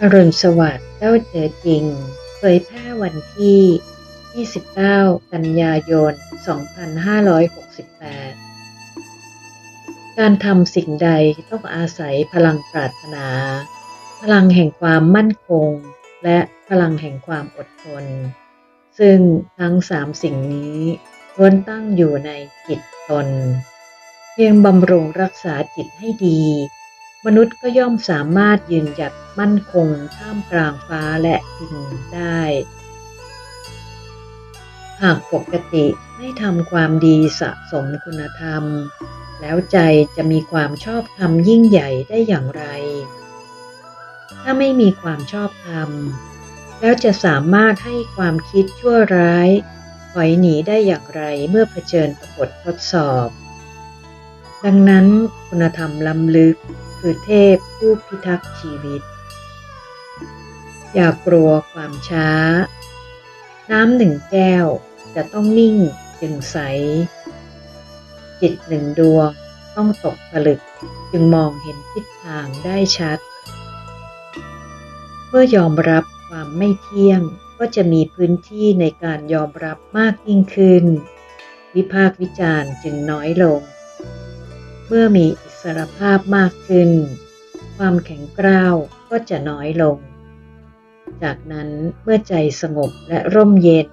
อรุณสวัสดิ์เจ้าเจอจริง เผยแพร่วันที่ 29 กันยายน 2568 การทำสิ่งใดต้องอาศัยพลังปรารถนา พลังแห่งความมั่นคง และพลังแห่งความอดทน ซึ่งทั้งสามสิ่งนี้ล้วนตั้งอยู่ในจิตตน เพียงบำรุงรักษาจิตให้ดี มนุษย์ก็ย่อมสามารถยืนหยัดมั่นคงท่ามกลางฟ้าและดินได้ หากปกติไม่ทำความดีสะสมคุณธรรม แล้วใจจะมีความชอบธรรมยิ่งใหญ่ได้อย่างไร ถ้าไม่มีความชอบธรรม แล้วจะสามารถให้ความคิดชั่วร้ายถอยหนีได้อย่างไรเมื่อเผชิญกับบททดสอบ ดังนั้นคุณธรรมล้ำลึก คือเทพผู้พิทักษ์ชีวิต อย่ากลัวความช้า น้ำหนึ่งแก้วจะต้องนิ่งจึงใส จิตหนึ่งดวงต้องตกผลึกจึงมองเห็นทิศทางได้ชัด เมื่อยอมรับความไม่เที่ยงก็จะมีพื้นที่ในการยอมรับมากยิ่งขึ้น วิพากษ์วิจารณ์จึงน้อยลง เมื่อมี รภาพมากขึ้น ความแข็งกร้าวก็จะน้อยลง จากนั้นเมื่อใจสงบและร่มเย็น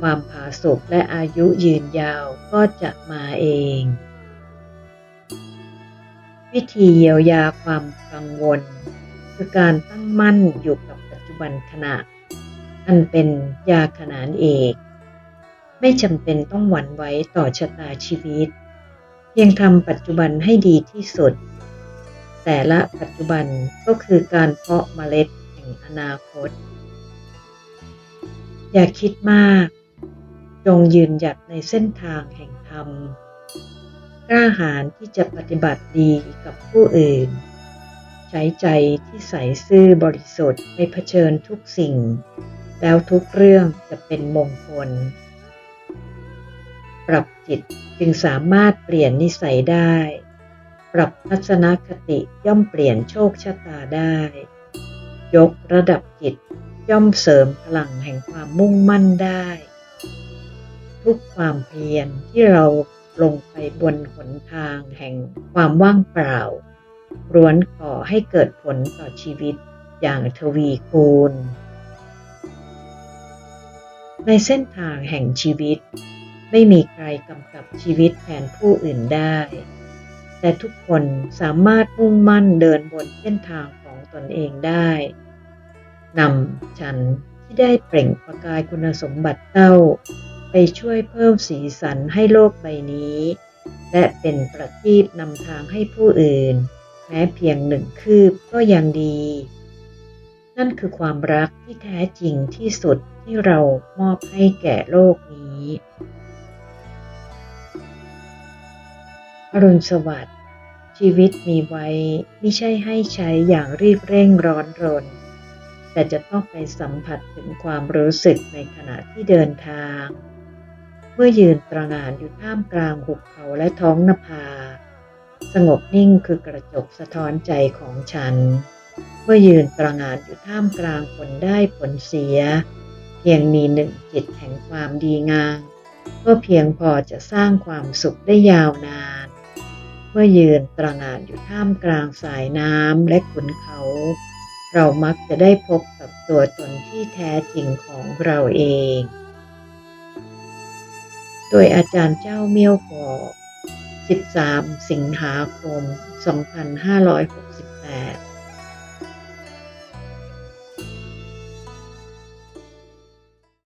ความผาสุกและอายุยืนยาวก็จะมาเอง วิธีเยียวยาความกังวล คือการตั้งมั่นอยู่กับปัจจุบันขณะ อันเป็นยาขนานเอก ไม่จำเป็นต้องหวั่นไหวต่อชะตาชีวิต เพียงทำปัจจุบันให้ดีที่สุด แต่ละปัจจุบันก็คือการเพาะเมล็ดแห่งอนาคต อย่าคิดมาก จงยืนหยัดในเส้นทางแห่งธรรม กล้าหาญที่จะปฏิบัติดีกับผู้อื่น ใช้ใจที่ใสซื่อบริสุทธิ์ไปเผชิญทุกสิ่ง แล้วทุกเรื่องจะเป็นมงคล ปรับจิตจึงสามารถเปลี่ยนนิสัยได้ ปรับทัศนคติย่อมเปลี่ยนโชคชะตาได้ ยกระดับจิตย่อมเสริมพลังแห่งความมุ่งมั่นได้ ทุกความเพียรที่เราลงไปบนหนทางแห่งความว่างเปล่าล้วนก่อให้เกิดผลต่อชีวิตอย่างทวีคูณ ในเส้นทางแห่งชีวิต ไม่มีใครกำกับชีวิตแทนผู้อื่นได้ แต่ทุกคนสามารถมุ่งมั่นเดินบนเส้นทางของตนเองได้นำฉันที่ได้เปล่งประกายคุณสมบัติเต้า ไปช่วยเพิ่มสีสันให้โลกใบนี้ และเป็นประทีปนำทางให้ผู้อื่น แม้เพียงหนึ่งคืบก็ยังดี นั่นคือความรักที่แท้จริงที่สุดที่เรามอบให้แก่โลกนี้ อรุณสวัสดิ์ชีวิตมีไว้ไม่ใช่ให้ใช้อย่างรีบเร่งร้อนรน แต่จะต้องไปสัมผัสถึงความรู้สึกในขณะที่เดินทาง เมื่อยืนตระหง่านอยู่ท่ามกลางหุบเขาและท้องนภา สงบนิ่งคือกระจกสะท้อนใจของฉัน เมื่อยืนตระหง่านอยู่ท่ามกลางผลได้ผลเสีย เพียงมีหนึ่งจิตแห่งความดีงามก็เพียงพอจะสร้างความสุขได้ยาวนาน เมื่อยืนตระหง่านอยู่ท่ามกลางสายน้ำและขุนเขา เรามักจะได้พบกับตัวตนที่แท้จริงของเราเอง โดยอาจารย์เจ้าเมียวกอ13 สิงหาคม 2568